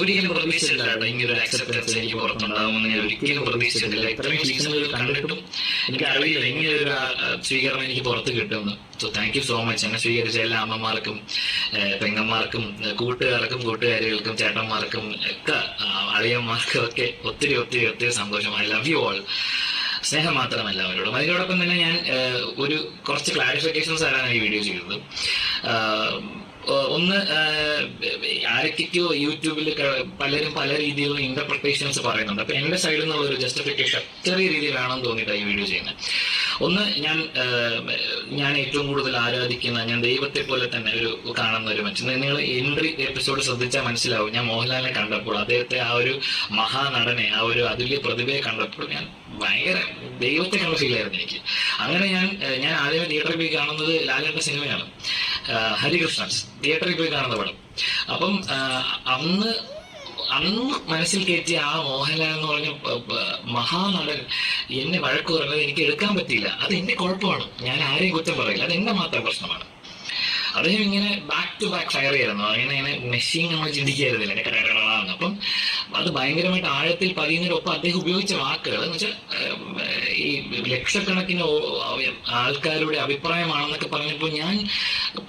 ഒരിക്കലും പ്രതീക്ഷിച്ചില്ല ഇങ്ങനെ ഒരു അക്സെപ്റ്റൻസ് എനിക്ക് പുറത്തുണ്ടാവുമെന്ന് ഞാൻ ഒരിക്കലും പ്രതീക്ഷിച്ചിട്ടില്ല. ഇത്രയും സീസണുകൾ കണ്ടിട്ടും എനിക്ക് അറിയില്ല ഇങ്ങനെ ഒരു സ്വീകരണം എനിക്ക് പുറത്ത് കിട്ടുമെന്ന്. So thank you so much എന്നെ സ്വീകരിച്ച എല്ലാ അമ്മമാർക്കും പെങ്ങന്മാർക്കും കൂട്ടുകാർക്കും കൂട്ടുകാരികൾക്കും ചേട്ടന്മാർക്കും ഒക്കെ അളിയന്മാർക്കും ഒക്കെ ഒത്തിരി ഒത്തിരി ഒത്തിരി സന്തോഷം. ഐ ലവ് യു ഓൾ സ്നേഹം മാത്രമല്ല അവരോടും അതിനോടൊപ്പം തന്നെ ഞാൻ ഒരു കുറച്ച് ക്ലാരിഫിക്കേഷൻസ് തരാനാണ് ഈ വീഡിയോ ചെയ്തത്. ഒന്ന് ആരൊക്കെയോ യൂട്യൂബിൽ പലരും പല രീതിയിലുള്ള ഇന്റർപ്രിട്ടേഷൻസ് പറയുന്നുണ്ട്. അപ്പൊ എന്റെ സൈഡിൽ നിന്നുള്ള ഒരു ജസ്റ്റിഫിക്കേഷൻ ചെറിയ രീതിയിലാണെന്ന് തോന്നിയിട്ട് ഈ വീഡിയോ ചെയ്യുന്നത് ഒന്ന് ഞാൻ ഞാൻ ഏറ്റവും കൂടുതൽ ആരാധിക്കുന്ന ഞാൻ ദൈവത്തെ പോലെ തന്നെ ഒരു കാണുന്ന ഒരു മനുഷ്യൻ. നിങ്ങൾ എൻട്രി എപ്പിസോഡ് ശ്രദ്ധിച്ചാൽ മനസ്സിലാവും. ഞാൻ മോഹൻലാലിനെ കണ്ടപ്പോൾ അദ്ദേഹത്തെ ആ ഒരു മഹാനടനെ ആ ഒരു അതുല്യ പ്രതിഭയെ കണ്ടപ്പോൾ ഞാൻ ഭയങ്കര ദൈവത്തെ കണ്ട ഫീൽ ആയിരുന്നു എനിക്ക്. അങ്ങനെ ഞാൻ ഞാൻ ആദ്യമേ തിയേറ്ററിൽ പോയി കാണുന്നത് ലാലേട്ട സിനിമയാണ്. ഹരികൃഷ്ണൻസ് തിയേറ്ററിൽ പോയി കാണുന്ന പടം. അപ്പം അന്ന് അന്ന് മനസ്സിൽ കയറ്റിയ ആ മോഹൻലാൽ എന്ന് പറഞ്ഞ മഹാനടൻ എന്നെ വഴക്ക് പറഞ്ഞത് എനിക്ക് എടുക്കാൻ പറ്റിയില്ല. അത് എന്റെ കുഴപ്പമാണ്. ഞാൻ ആരെയും കുറ്റം പറയില്ല. അത് എന്റെ മാത്രം പ്രശ്നമാണ്. അദ്ദേഹം ഇങ്ങനെ ബാക്ക് ടു ബാക്ക് ഫയർ ചെയ്യായിരുന്നു. അങ്ങനെ ഇങ്ങനെ മെഷീൻ നമ്മൾ ചിന്തിക്കായിരുന്നില്ല. എന്നെ കടകളാണ് അപ്പം അത് ഭയങ്കരമായിട്ട് ആഴത്തിൽ പതിയുന്നതിനൊപ്പം അദ്ദേഹം ഉപയോഗിച്ച വാക്കുകൾ എന്ന് വെച്ചാൽ ഈ ലക്ഷക്കണക്കിന് ആൾക്കാരുടെ അഭിപ്രായമാണെന്നൊക്കെ പറഞ്ഞപ്പോൾ ഞാൻ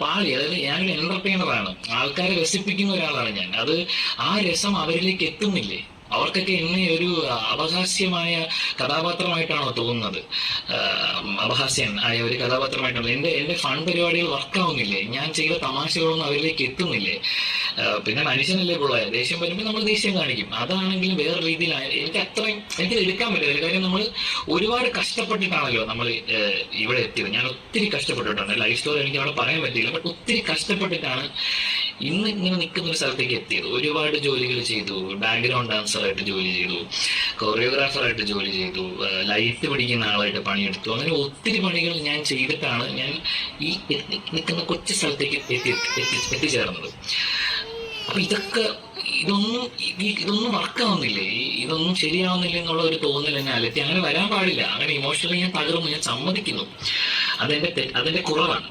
പാളി അതായത് ഞാനൊരു എന്റർടൈനറാണ് ആൾക്കാരെ രസിപ്പിക്കുന്ന ഒരാളാണ് ഞാൻ. അത് ആ രസം അവരിലേക്ക് എത്തുന്നില്ലേ? അവർക്കൊക്കെ എന്നെ ഒരു അപഹാസ്യമായ കഥാപാത്രമായിട്ടാണോ തോന്നുന്നത്. അപഹാസ്യൻ ആയ ഒരു കഥാപാത്രമായിട്ടാണ് എന്റെ എന്റെ ഫൺ പരിപാടികൾ വർക്കാവുന്നില്ലേ ഞാൻ ചെയ്ത തമാശകളൊന്നും അവരിലേക്ക് എത്തുന്നില്ലേ? പിന്നെ മനുഷ്യനല്ലേ പിള്ളേ ദേഷ്യം വരുമ്പോൾ നമ്മൾ ദേഷ്യം കാണിക്കും. അതാണെങ്കിലും വേറെ രീതിയിൽ എനിക്ക് അത്രയും എനിക്ക് എടുക്കാൻ പറ്റില്ല. കാര്യം നമ്മൾ ഒരുപാട് കഷ്ടപ്പെട്ടിട്ടാണല്ലോ നമ്മൾ ഇവിടെ എത്തിയത്. ഞാൻ ഒത്തിരി കഷ്ടപ്പെട്ടിട്ടുണ്ട്. ലൈഫ് സ്റ്റോറി എനിക്ക് അവിടെ പറയാൻ പറ്റില്ല ബട്ട് ഒത്തിരി കഷ്ടപ്പെട്ടിട്ടാണ് ഇന്ന് ഇങ്ങനെ നിൽക്കുന്ന ഒരു സ്ഥലത്തേക്ക് എത്തിയത്. ഒരുപാട് ജോലികൾ ചെയ്തു. ബാക്ക്ഗ്രൗണ്ട് ഡാൻസറായിട്ട് ജോലി ചെയ്തു. കൊറിയോഗ്രാഫറായിട്ട് ജോലി ചെയ്തു. ലൈറ്റ് പിടിക്കുന്ന ആളായിട്ട് പണിയെടുത്തു. അങ്ങനെ ഒത്തിരി പണികൾ ഞാൻ ചെയ്തിട്ടാണ് ഞാൻ ഈ നിൽക്കുന്ന കൊച്ചു സ്ഥലത്തേക്ക് എത്തി എത്തിച്ചേർന്നത്. അപ്പൊ ഇതൊക്കെ ഇതൊന്നും ഇതൊന്നും വർക്കാവുന്നില്ലേ ഇതൊന്നും ശരിയാവുന്നില്ല എന്നുള്ള ഒരു തോന്നൽ എന്നെ അലത്തി അങ്ങനെ വരാൻ പാടില്ല. അങ്ങനെ ഇമോഷണലി ഞാൻ തകർന്നു. ഞാൻ സമ്മതിക്കുന്നു. അതെന്റെ അതെന്റെ കുറവാണ്.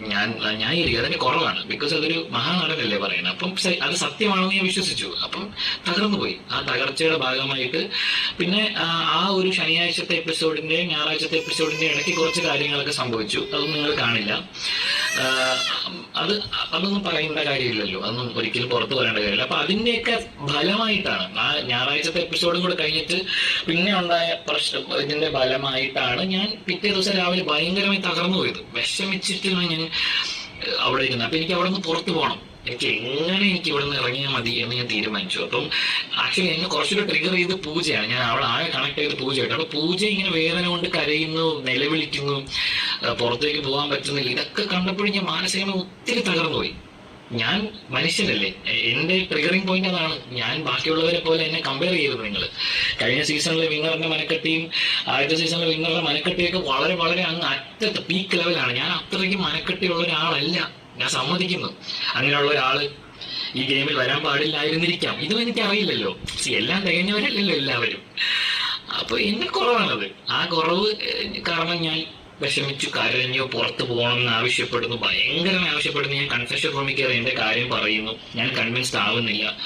ഞാൻ ഞാൻ അതിന്റെ കുറവാണ്. ബിക്കോസ് അതൊരു മഹാനടനല്ലേ പറയുന്നത്. അപ്പം അത് സത്യമാണെന്ന് ഞാൻ വിശ്വസിച്ചു. അപ്പം തകർന്നു പോയി ആ തകർച്ചയുടെ ഭാഗമായിട്ട്. പിന്നെ ആ ഒരു ശനിയാഴ്ചത്തെ എപ്പിസോഡിന്റെ ഞായറാഴ്ചത്തെ എപ്പിസോഡിന്റെ ഇടയ്ക്ക് കുറച്ച് കാര്യങ്ങളൊക്കെ സംഭവിച്ചു. അതൊന്നും നിങ്ങൾ കാണില്ല. അത് അതൊന്നും പറയേണ്ട കാര്യമില്ലല്ലോ. അതൊന്നും ഒരിക്കലും പുറത്തു പറയേണ്ട കാര്യമില്ല. അപ്പൊ അതിന്റെയൊക്കെ ഫലമായിട്ടാണ്. ആ ഞായറാഴ്ചത്തെ എപ്പിസോഡും കൂടെ കഴിഞ്ഞിട്ട് പിന്നെ ഉണ്ടായ പ്രശ്നം ഇതിന്റെ ഫലമായിട്ടാണ് ഞാൻ പിറ്റേ ദിവസം രാവിലെ ഭയങ്കരമായി തകർന്നു പോയത് വിഷമിച്ചിട്ടാണ് ഞാൻ അവിടെ ഇരുന്ന്. അപ്പൊ എനിക്ക് അവിടെ നിന്ന് പുറത്തു പോകണം എനിക്ക് എങ്ങനെ എനിക്ക് ഇവിടെ നിന്ന് ഇറങ്ങിയാൽ മതി എന്ന് ഞാൻ തീരുമാനിച്ചു. അപ്പം ആക്ച്വലി എന്നെ കുറച്ചുകൂടെ ട്രിഗർ ചെയ്ത് പൂജയാണ്. ഞാൻ അവിടെ ആകെ കണക്ട് ചെയ്ത് പൂജയായിട്ട്. അപ്പൊ പൂജ ഇങ്ങനെ വേദന കൊണ്ട് കരയുന്നു നിലവിളിക്കുന്നു പുറത്തേക്ക് പോകാൻ പറ്റുന്നില്ല. ഇതൊക്കെ കണ്ടപ്പോഴും ഞാൻ മാനസികമായി ഒത്തിരി തകർന്നു പോയി ഞാൻ മനുഷ്യനല്ലേ. എന്റെ ട്രിഗറിംഗ് പോയിന്റ് അതാണ്. ഞാൻ ബാക്കിയുള്ളവരെ പോലെ എന്നെ കമ്പയർ ചെയ്തത് നിങ്ങൾ. കഴിഞ്ഞ സീസണിലെ വിന്നറിന്റെ മനക്കെട്ടിയും ആദ്യത്തെ സീസണിലെ വിന്നറിന്റെ മനക്കെട്ടിയൊക്കെ വളരെ വളരെ അങ്ങ് അറ്റത്ത് പീക്ക് ലെവലാണ് ഞാൻ അത്രയ്ക്ക് മനക്കെട്ടിയുള്ള ഒരാളല്ല. ഞാൻ സമ്മതിക്കുന്നു. അങ്ങനെയുള്ള ഒരാൾ ഈ ഗെയിമിൽ വരാൻ പാടില്ലായിരുന്നിരിക്കാം. ഇതും എനിക്ക് അറിയില്ലല്ലോ See, എല്ലാം തികഞ്ഞവരല്ലല്ലോ എല്ലാവരും. അപ്പൊ എന്നെ കുറവാണത്. ആ കുറവ് കാരണം ഞാൻ വിഷമിച്ചു കരഞ്ഞു പുറത്തു പോകണം എന്ന് ആവശ്യപ്പെടുന്നു. ഭയങ്കരമായി ആവശ്യപ്പെടുന്നു. ഞാൻ കൺഫെഷൻ റൂമിൽ കയറി എന്റെ കാര്യം പറയുന്നു. ഞാൻ കൺവിൻസ്ഡ് ആവുന്നില്ല.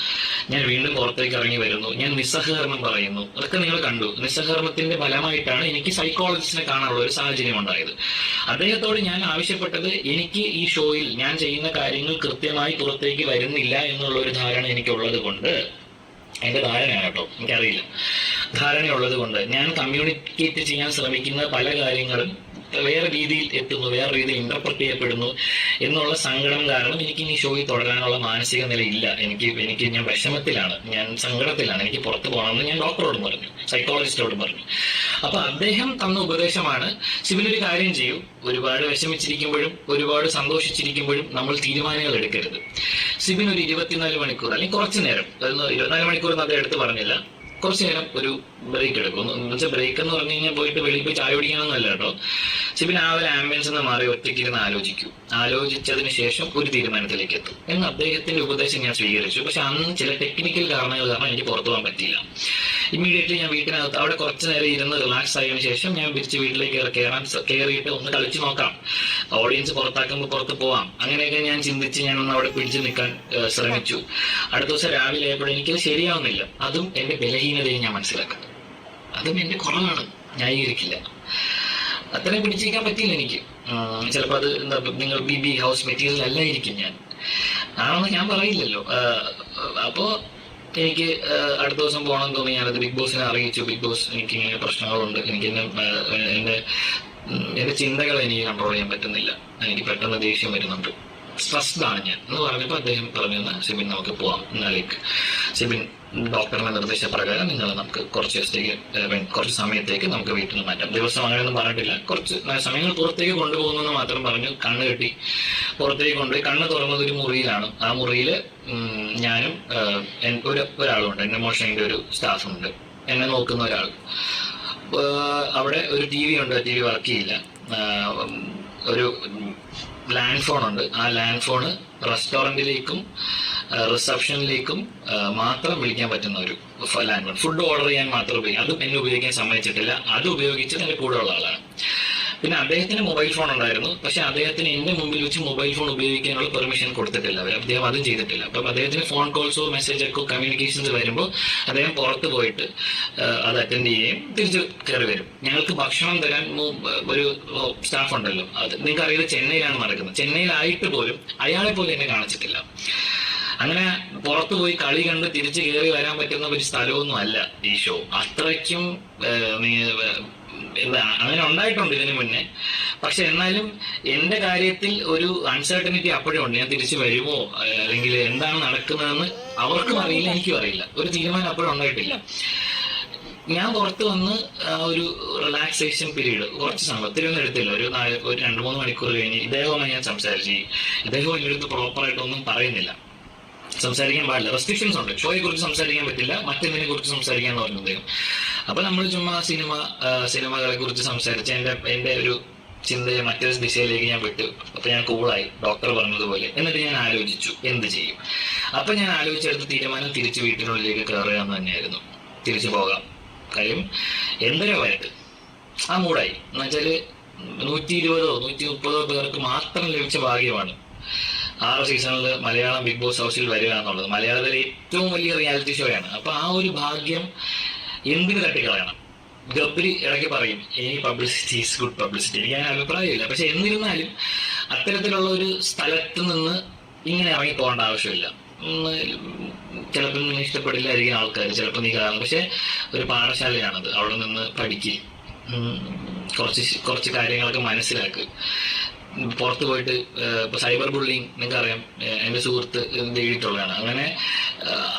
ഞാൻ വീണ്ടും പുറത്തേക്ക് ഇറങ്ങി വരുന്നു. ഞാൻ നിസ്സഹകരണം പറയുന്നു. അതൊക്കെ നിങ്ങൾ കണ്ടു. നിസ്സഹകരണത്തിന്റെ ഫലമായിട്ടാണ് എനിക്ക് സൈക്കോളജിസ്റ്റിനെ കാണാനുള്ള ഒരു സാഹചര്യം ഉണ്ടായത്. അദ്ദേഹത്തോട് ഞാൻ ആവശ്യപ്പെട്ടത് എനിക്ക് ഈ ഷോയിൽ ഞാൻ ചെയ്യുന്ന കാര്യങ്ങൾ കൃത്യമായി പുറത്തേക്ക് വരുന്നില്ല എന്നുള്ള ഒരു ധാരണ എനിക്കുള്ളത് കൊണ്ട് എന്റെ ധാരണയാണ് കേട്ടോ. എനിക്കറിയില്ല. ധാരണയുള്ളത് കൊണ്ട് ഞാൻ കമ്മ്യൂണിക്കേറ്റ് ചെയ്യാൻ ശ്രമിക്കുന്ന പല കാര്യങ്ങളും വേറെ രീതിയിൽ എത്തുന്നു വേറെ രീതിയിൽ ഇന്റർപ്രറ്റ് ചെയ്യപ്പെടുന്നു എന്നുള്ള സങ്കടം കാരണം എനിക്ക് ഇനി ഷോയിൽ തുടരാനുള്ള മാനസിക നില ഇല്ല എനിക്ക് എനിക്ക് ഞാൻ വിഷമത്തിലാണ് ഞാൻ സങ്കടത്തിലാണ് എനിക്ക് പുറത്തു പോകണമെന്ന് ഞാൻ ഡോക്ടറോടും പറഞ്ഞു സൈക്കോളജിസ്റ്റോടും പറഞ്ഞു. അപ്പൊ അദ്ദേഹം തന്ന ഉപദേശമാണ് സിവിലൊരു കാര്യം ചെയ്യൂ ഒരുപാട് വിഷമിച്ചിരിക്കുമ്പോഴും ഒരുപാട് സന്തോഷിച്ചിരിക്കുമ്പോഴും നമ്മൾ തീരുമാനങ്ങൾ എടുക്കരുത്. സിബിൻ ഒരു ഇരുപത്തിനാല് മണിക്കൂർ അല്ലെങ്കിൽ കുറച്ചു നേരം ഇരുപത്തിനാല് മണിക്കൂർ എന്ന് അദ്ദേഹം എടുത്ത് പറഞ്ഞില്ല കുറച്ചു നേരം ഒരു ബ്രേക്ക് എടുക്കും. എന്ന് വെച്ചാൽ ബ്രേക്ക് എന്ന് പറഞ്ഞു കഴിഞ്ഞാൽ പോയിട്ട് വെളിയിൽ പോയി ചായ കുടിക്കണമെന്നല്ല കേട്ടോ. സിബിൻ ആ ഒരു ആംബുലൻസ് എന്ന് മാറി ഒറ്റയ്ക്ക് ഇരുന്ന് ആലോചിക്കൂ. ആലോചിച്ചതിന് ശേഷം ഒരു തീരുമാനത്തിലേക്ക് എത്തും. എന്ന് അദ്ദേഹത്തിന്റെ ഉപദേശം ഞാൻ സ്വീകരിച്ചു. പക്ഷെ അന്ന് ചില ടെക്നിക്കൽ കാരണങ്ങൾ കാരണം എനിക്ക് പുറത്തു പോകാൻ പറ്റിയില്ല. ഇമ്മീഡിയറ്റ്ലി ഞാൻ വീട്ടിനകത്ത് അവിടെ കുറച്ച് നേരം ഇരുന്ന് റിലാക്സ് ആയതിനു ശേഷം ഞാൻ തിരിച്ച് വീട്ടിലേക്ക് കയറാൻ കയറിയിട്ട് ഒന്ന് കളിച്ച് നോക്കാം. ഓഡിയൻസ് പുറത്താക്കുമ്പോൾ പുറത്ത് പോവാം. അങ്ങനെയൊക്കെ ഞാൻ ചിന്തിച്ച് ഞാൻ ഒന്ന് അവിടെ പിടിച്ചു നിൽക്കാൻ ശ്രമിച്ചു. അടുത്ത ദിവസം രാവിലെ ആയപ്പോൾ എനിക്കത് ശരിയാവുന്നില്ല. അതും എന്റെ ബലഹീനതയെ ഞാൻ മനസ്സിലാക്കാം അതും എന്റെ കുറവാണ്. ന്യായീകരിക്കില്ല. അത്രയും പിടിച്ചിരിക്കാൻ പറ്റില്ല എനിക്ക്. ചിലപ്പോൾ അത് എന്താ നിങ്ങൾ ബി ബി ഹൗസ് മെറ്റീരിയൽ അല്ലായിരിക്കും ഞാൻ. ആണെന്ന് ഞാൻ പറയില്ലല്ലോ. അപ്പോൾ അപ്പോ എനിക്ക് അടുത്ത ദിവസം പോകണം തോന്നി. ഞാനത് ബിഗ് ബോസിനെ അറിയിച്ചു. ബിഗ് ബോസ് എനിക്ക് ഇങ്ങനെ പ്രശ്നങ്ങളുണ്ട്. എനിക്ക് എന്റെ എന്റെ ചിന്തകൾ എനിക്ക് കൺട്രോൾ ചെയ്യാൻ പറ്റുന്നില്ല. എനിക്ക് പെട്ടെന്ന് ദേഷ്യം വരുന്നുണ്ട്. സ്ട്രെസ്ഡ് ആണ് ഞാൻ എന്ന് പറഞ്ഞപ്പോൾ അദ്ദേഹം പറഞ്ഞു "എന്നാ സിബിൻ നമുക്ക് പോവാം എന്നാലേക്ക് സിബിൻ ഡോക്ടറുടെ നിർദ്ദേശപ്രകാരം നിങ്ങൾ നമുക്ക് കുറച്ച് ദിവസത്തേക്ക് കുറച്ച് സമയത്തേക്ക് നമുക്ക് വീട്ടിൽ നിന്ന് മാറ്റാം. ദിവസം അങ്ങനെയൊന്നും പറഞ്ഞിട്ടില്ല. കുറച്ച് സമയങ്ങൾ പുറത്തേക്ക് കൊണ്ടുപോകുന്നു മാത്രം പറഞ്ഞു. കണ്ണ് കെട്ടി പുറത്തേക്ക് കൊണ്ടുപോയി. കണ്ണ് തുറന്നത് ഒരു മുറിയിലാണ്. ആ മുറിയിൽ ഞാനും ഒരു ഒരാളുണ്ട്. എന്റെ മോഷന്റെ ഒരു സ്റ്റാഫുണ്ട്. എന്നെ നോക്കുന്ന ഒരാൾ. അവിടെ ഒരു ടി വി ഉണ്ട്. ടി വി വർക്ക് ചെയ്യില്ല. ഒരു ലാൻഡ് ഫോൺ ഉണ്ട്. ആ ലാൻഡ് ഫോണ് റെസ്റ്റോറന്റിലേക്കും റിസപ്ഷനിലേക്കും മാത്രം വിളിക്കാൻ പറ്റുന്ന ഒരു ലാൻഡ് ഫോൺ ഫുഡ് ഓർഡർ ചെയ്യാൻ മാത്രം ഉപയോഗിക്കും അത് എന്നെ ഉപയോഗിക്കാൻ സമ്മതിച്ചിട്ടില്ല. അത് ഉപയോഗിച്ചത് എന്റെ കൂടെ ഉള്ള ആളാണ്. പിന്നെ അദ്ദേഹത്തിന് മൊബൈൽ ഫോൺ ഉണ്ടായിരുന്നു. പക്ഷെ അദ്ദേഹത്തിന് എന്റെ മുമ്പിൽ വെച്ച് മൊബൈൽ ഫോൺ ഉപയോഗിക്കാനുള്ള പെർമിഷൻ കൊടുത്തിട്ടില്ല. അദ്ദേഹം അതും ചെയ്തിട്ടില്ല. അപ്പം അദ്ദേഹത്തിന് ഫോൺ കോൾസോ മെസ്സേജൊക്കെ കമ്മ്യൂണിക്കേഷൻസ് വരുമ്പോൾ അദ്ദേഹം പുറത്ത് പോയിട്ട് അത് അറ്റൻഡ് ചെയ്യുകയും തിരിച്ച് കയറി വരും. ഞങ്ങൾക്ക് ഭക്ഷണം തരാൻ ഒരു സ്റ്റാഫ് ഉണ്ടല്ലോ. അത് നിങ്ങൾക്ക് അറിയാതെ ചെന്നൈയിലാണ് നടക്കുന്നത്. ചെന്നൈയിലായിട്ട് പോലും അയാളെ പോലും എന്നെ കാണിച്ചിട്ടില്ല. അങ്ങനെ പുറത്തു പോയി കളി കണ്ട് തിരിച്ചു കയറി വരാൻ പറ്റുന്ന ഒരു സ്ഥലമൊന്നും അല്ല ഈ ഷോ അത്രയ്ക്കും അങ്ങനെ ഉണ്ടായിട്ടുണ്ട് ഇതിനു മുന്നേ. പക്ഷെ എന്നാലും എന്റെ കാര്യത്തിൽ ഒരു അൺസർട്ടനിറ്റി അപ്പോഴും ഉണ്ട്. ഞാൻ തിരിച്ചു വരുമോ? അല്ലെങ്കിൽ എന്താണ് നടക്കുന്നതെന്ന് അവർക്കും അറിയില്ല എനിക്കും അറിയില്ല. ഒരു തീരുമാനം അപ്പോഴും ഉണ്ടായിട്ടില്ല. ഞാൻ പുറത്ത് വന്ന് ഒരു റിലാക്സേഷൻ പീരീഡ് കുറച്ച് സമയം ഒത്തിരി ഒന്നും എടുത്തില്ല. ഒരു നാല് ഒരു രണ്ട് മൂന്ന് മണിക്കൂർ കഴിഞ്ഞ് ഇദ്ദേഹവുമായി ഞാൻ സംസാരിച്ചു ഇദ്ദേഹം എന്റെ അടുത്ത് പ്രോപ്പറായിട്ടൊന്നും പറയുന്നില്ല. സംസാരിക്കാൻ പാടില്ല. റെസ്ട്രിക്ഷൻസ് ഉണ്ട്. ഷോയെ കുറിച്ച് സംസാരിക്കാൻ പറ്റില്ല. മറ്റെന്തിനെ കുറിച്ച് സംസാരിക്കാൻ പറഞ്ഞു അദ്ദേഹം അപ്പൊ നമ്മൾ ചുമ്മാ സിനിമ സിനിമകളെ കുറിച്ച് സംസാരിച്ച് എന്റെ എന്റെ ഒരു ചിന്തയെ മറ്റൊരു ദിശയിലേക്ക് ഞാൻ വിട്ടു. അപ്പൊ ഞാൻ കൂളായി ഡോക്ടർ പറഞ്ഞതുപോലെ. എന്നിട്ട് ഞാൻ ആലോചിച്ചു എന്ത് ചെയ്യും? അപ്പൊ ഞാൻ ആലോചിച്ചെടുത്ത തീരുമാനം തിരിച്ചു വീട്ടിനുള്ളിലേക്ക് കയറുക എന്ന് തന്നെയായിരുന്നു. തിരിച്ചു പോകാം. കാര്യം എന്തരവായിട്ട് ആ മൂടായി എന്നുവെച്ചാൽ നൂറ്റി ഇരുപതോ നൂറ്റി മുപ്പതോ പേർക്ക് മാത്രം ലഭിച്ച ഭാഗ്യമാണ്. ആറ് സീസണിൽ മലയാളം ബിഗ് ബോസ് ഹൗസിൽ വരിക എന്നുള്ളത് മലയാളത്തിലെ ഏറ്റവും വലിയ റിയാലിറ്റി ഷോയാണ് അപ്പൊ ആ ഒരു ഭാഗ്യം എന്തിനു തട്ടിക്കളയണം? ഗബ്രി ഇടയ്ക്ക് പറയും any publicity is good publicity എനിക്ക് അങ്ങനെ അഭിപ്രായമില്ല. പക്ഷെ എന്നിരുന്നാലും അത്തരത്തിലുള്ള ഒരു സ്ഥലത്ത് നിന്ന് ഇങ്ങനെ ഇറങ്ങി പോകേണ്ട ആവശ്യമില്ല. ചിലപ്പോൾ നിന്നെ ഇഷ്ടപ്പെടില്ലായിരിക്കും ആൾക്കാർ ചിലപ്പോൾ നീ കാരണം. പക്ഷെ ഒരു പാഠശാലയാണത്. അവിടെ നിന്ന് പഠിക്കുക കുറച്ച് കുറച്ച് കാര്യങ്ങളൊക്കെ മനസ്സിലാക്കുക പുറത്ത് പോയിട്ട് ഇപ്പൊ സൈബർ ബുള്ളിങ് നിങ്ങൾക്ക് അറിയാം എന്റെ സുഹൃത്ത് നേടിയിട്ടുള്ളതാണ് അങ്ങനെ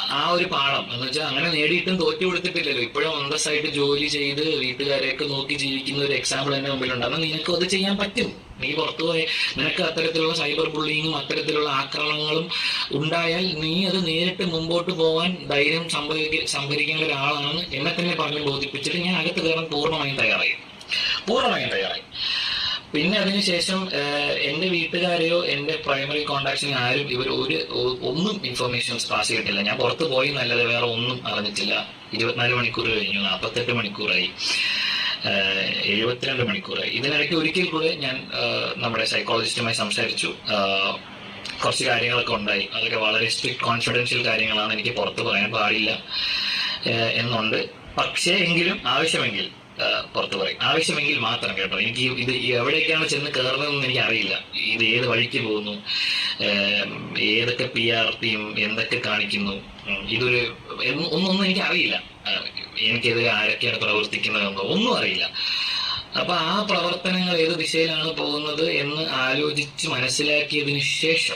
ആ ഒരു പാഠം എന്ന് വെച്ചാൽ അങ്ങനെ നേടിയിട്ടും തോറ്റു കൊടുത്തിട്ടില്ലല്ലോ. ഇപ്പോഴും അന്തസ്സായിട്ട് ജോലി ചെയ്ത് വീട്ടുകാരെയൊക്കെ നോക്കി ജീവിക്കുന്ന ഒരു എക്സാമ്പിൾ എന്റെ മുമ്പിലുണ്ട്. അപ്പൊ നിനക്കും അത് ചെയ്യാൻ പറ്റും. നീ പുറത്തു പോയി നിനക്ക് അത്തരത്തിലുള്ള സൈബർ ബുള്ളിങ്ങും അത്തരത്തിലുള്ള ആക്രമണങ്ങളും ഉണ്ടായാൽ നീ അത് നേരിട്ട് മുമ്പോട്ട് പോകാൻ ധൈര്യം സംഭവിക്ക സംഭരിക്കേണ്ട ഒരാളാണ് എന്നെ തന്നെ പറഞ്ഞ് ബോധിപ്പിച്ചിട്ട് ഞാൻ അകത്ത് കയറാൻ പൂർണമായും തയ്യാറായി. പൂർണമായും തയ്യാറായി. പിന്നെ അതിനുശേഷം എന്റെ വീട്ടുകാരെയോ എന്റെ പ്രൈമറി കോണ്ടാക്ട്സിനെ ആരും ഇവർ ഒരു ഒന്നും ഇൻഫർമേഷൻസ് പാസ് ചെയ്തിട്ടില്ല. ഞാൻ പുറത്ത് പോയി എന്നല്ലാതെ വേറെ ഒന്നും അറിഞ്ഞിട്ടില്ല. ഇരുപത്തിനാല് മണിക്കൂർ കഴിഞ്ഞു നാൽപ്പത്തെട്ട് മണിക്കൂറായി. എഴുപത്തിരണ്ട് മണിക്കൂറായി. ഇതിനിടയ്ക്ക് ഒരിക്കൽ കൂടെ ഞാൻ നമ്മുടെ സൈക്കോളജിസ്റ്റുമായി സംസാരിച്ചു. കുറച്ച് കാര്യങ്ങളൊക്കെ ഉണ്ടായി. അതൊക്കെ വളരെ സ്ട്രിക്ട് കോൺഫിഡൻഷ്യൽ കാര്യങ്ങളാണ് എനിക്ക് പുറത്ത് പറയാൻ പാടില്ല എന്നുണ്ട്. പക്ഷേ എങ്കിലും ആവശ്യമെങ്കിൽ പുറത്തു പറയും. ആവശ്യമെങ്കിൽ മാത്രം കേട്ടോ. എനിക്ക് ഇത് എവിടേക്കാണ് ചെന്ന് കയറുന്നതെന്ന് എനിക്ക് അറിയില്ല. ഇത് ഏത് വഴിക്ക് പോകുന്നു? ഏതൊക്കെ പി ആർ പിയും എന്തൊക്കെ കാണിക്കുന്നു? ഇതൊരു ഒന്നൊന്നും എനിക്ക് അറിയില്ല. എനിക്കെതിരെ ആരൊക്കെയാണ് പ്രവർത്തിക്കുന്നതെന്നോ ഒന്നും അറിയില്ല. അപ്പൊ ആ പ്രവർത്തനങ്ങൾ ഏത് ദിശയിലാണ് പോകുന്നത് എന്ന് ആലോചിച്ച് മനസ്സിലാക്കിയതിനു ശേഷം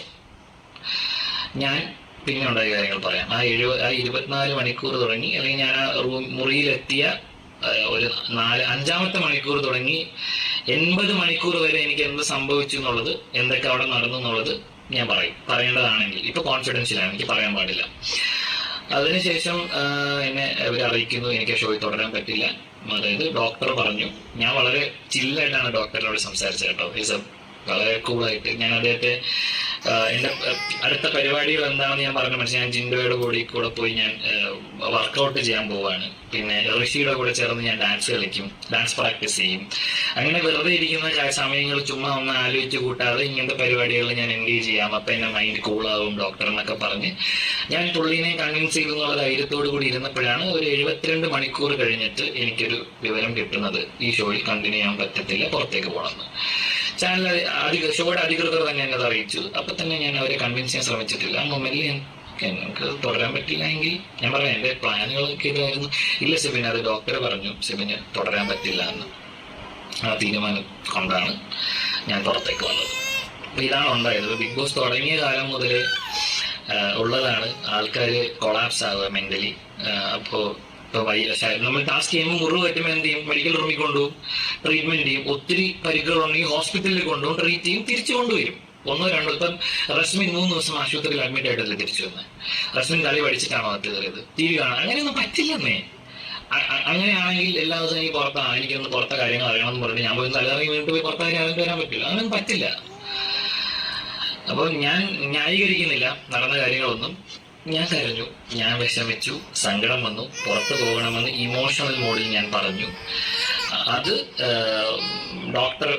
ഞാൻ പിന്നെ ഉണ്ടായ കാര്യങ്ങൾ പറയാം. ആ എഴുപത് ആ ഇരുപത്തിനാല് മണിക്കൂർ തുടങ്ങി അല്ലെങ്കിൽ ഞാൻ ആ റൂം മുറിയിലെത്തിയ ഒരു നാല് അഞ്ചാമത്തെ മണിക്കൂർ തുടങ്ങി എൺപത് മണിക്കൂർ വരെ എനിക്ക് എന്ത് സംഭവിച്ചു എന്നുള്ളത് എന്തൊക്കെ അവിടെ നടന്നു എന്നുള്ളത് ഞാൻ പറയും. പറയേണ്ടതാണെങ്കിൽ ഇപ്പൊ കോൺഫിഡൻഷ്യലാണ് എനിക്ക് പറയാൻ പാടില്ല. അതിനുശേഷം എന്നെ അവർ അറിയിക്കുന്നു എനിക്ക് ഷോയിൽ തുടരാൻ പറ്റില്ല. അതായത് ഡോക്ടർ പറഞ്ഞു ഞാൻ വളരെ ചില്ലായിട്ടാണ് ഡോക്ടറിനോട് സംസാരിച്ചത് കേട്ടോ. ഈസ് വളരെ കൂളായിട്ട് ഞാൻ അദ്ദേഹത്തെ എന്റെ അടുത്ത പരിപാടികൾ എന്താണെന്ന് ഞാൻ പറഞ്ഞു. മനസ്സിലായി ഞാൻ ജിൻഡോയുടെ കൂടി കൂടെ പോയി ഞാൻ വർക്കൗട്ട് ചെയ്യാൻ പോവാണ്. പിന്നെ ഋഷിയുടെ കൂടെ ചേർന്ന് ഞാൻ ഡാൻസ് കളിക്കും ഡാൻസ് പ്രാക്ടീസ് ചെയ്യും. അങ്ങനെ വെറുതെ ഇരിക്കുന്ന സമയങ്ങൾ ചുമ്മാ ഒന്ന് ആലോചിച്ച് കൂട്ടാതെ ഇങ്ങനത്തെ പരിപാടികൾ ഞാൻ എൻഗേജ് ചെയ്യാം. അപ്പൊ എന്റെ മൈൻഡ് കൂളാവും ഡോക്ടർ എന്നൊക്കെ പറഞ്ഞ്. ഞാൻ പുള്ളീനെ കൺവിൻസ് ചെയ്തു എന്നുള്ള ധൈര്യത്തോടു കൂടി ഇരുന്നപ്പോഴാണ് ഒരു എഴുപത്തിരണ്ട് മണിക്കൂർ കഴിഞ്ഞിട്ട് എനിക്കൊരു വിവരം കിട്ടുന്നത്. ഈ ഷോയിൽ കണ്ടിന്യൂ ചെയ്യാൻ പറ്റത്തില്ല പുറത്തേക്ക് പോകണമെന്ന്. ചാനൽ അധിക ഷോയുടെ അധികൃതർ തന്നെ എന്നെ അറിയിച്ചു. അപ്പൊ തന്നെ ഞാൻ അവരെ കൺവിൻസ് ചെയ്യാൻ ശ്രമിച്ചിട്ടില്ല. ആ മൊമെന്റിൽ ഞാൻ ഞങ്ങൾക്ക് തുടരാൻ പറ്റില്ല എങ്കിൽ ഞാൻ പറയാം എന്റെ പ്ലാനുകളൊക്കെ ഇതായിരുന്നു. ഇല്ല സെബിൻ അത് ഡോക്ടർ പറഞ്ഞു. സെബിന് തുടരാൻ പറ്റില്ല എന്ന്. ആ തീരുമാനം കൊണ്ടാണ് ഞാൻ പുറത്തേക്ക് വന്നത്. അപ്പൊ ഇതാണ് ഉണ്ടായത്. ബിഗ് ബോസ് തുടങ്ങിയ കാലം മുതൽ ഉള്ളതാണ് ആൾക്കാർ കൊളാപ്സ് ആവുക മെന്റലി അപ്പോ ഇപ്പൊ വൈ- ശ- നമ്മൾ ടാസ്ക് ചെയ്യുമ്പോൾ മുറിവ് പറ്റുമ്പോൾ എന്ത് ചെയ്യും? മെഡിക്കൽ റൂമിൽ കൊണ്ടുപോകും. ട്രീറ്റ്മെന്റ് ചെയ്യും. ഒത്തിരി പരിക്കുകൾ ഉണ്ടെങ്കിൽ ഹോസ്പിറ്റലിൽ കൊണ്ടുപോകും. ട്രീറ്റ് ചെയ്യും. തിരിച്ചു കൊണ്ടുവരും. ഒന്നോ രണ്ടോ. ഇപ്പം റസ്മിൻ മൂന്ന് ദിവസം ആശുപത്രിയിൽ അഡ്മിറ്റ് ആയിട്ടല്ലേ തിരിച്ചു വന്നത് റസ്മിൻ കളി പഠിച്ചിട്ടാണോ അത് കയറിയത്? ടി വി കാണാൻ. അങ്ങനെയൊന്നും പറ്റില്ലെന്നേ. അങ്ങനെയാണെങ്കിൽ എല്ലാ ദിവസവും എനിക്ക് പുറത്താ എനിക്കൊന്ന് പുറത്തെ കാര്യങ്ങൾ അറിയണമെന്ന് പറഞ്ഞിട്ട് ഞാൻ പോയി തലയിറങ്ങി വീണ്ടും പോയി പുറത്തെ കാര്യം അറിഞ്ഞിട്ട് വരാൻ പറ്റില്ല. അങ്ങനെയൊന്നും പറ്റില്ല. അപ്പോൾ ഞാൻ ന്യായീകരിക്കുന്നില്ല. നടന്ന കാര്യങ്ങളൊന്നും. ഞാൻ കരഞ്ഞു. ഞാൻ വിഷമിച്ചു. സങ്കടം വന്നു. പുറത്തു പോകണമെന്ന് ഇമോഷണൽ മോഡിൽ ഞാൻ പറഞ്ഞു. അത് ഡോക്ടർ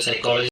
സൈക്കോളജി